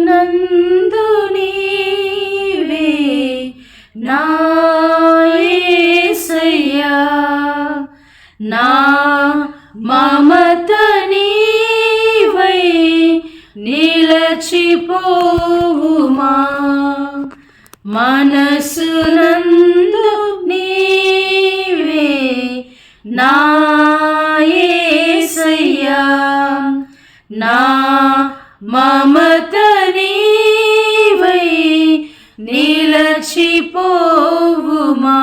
మనసునందు నీవే నా యేసయ్యా నా మమత నీవై నిలచిపోవుమా. మనసునందు నీవే నా ఏసయ్యా. నా మమత నీవై నిలచిపోవుమా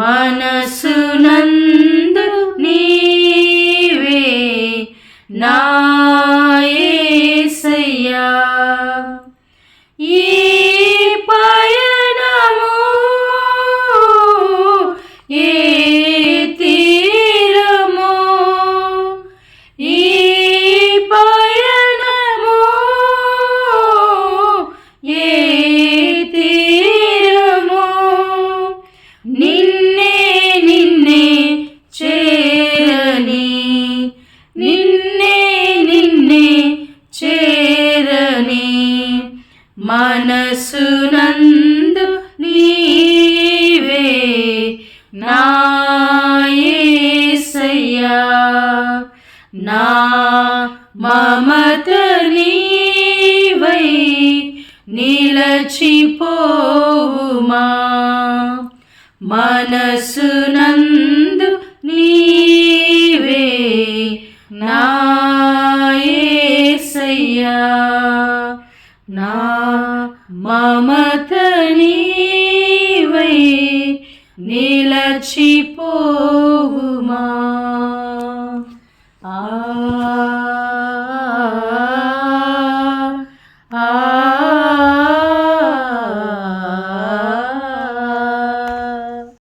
మనసునందు నీవే నా మనసునందు నీవే నాయసయ్యా నా మమత నీవై నిలచిపోవుమా మనసునందు నీవే నాయసయ్యా నా మమత నీవై నిలచిపోవుమా ఆ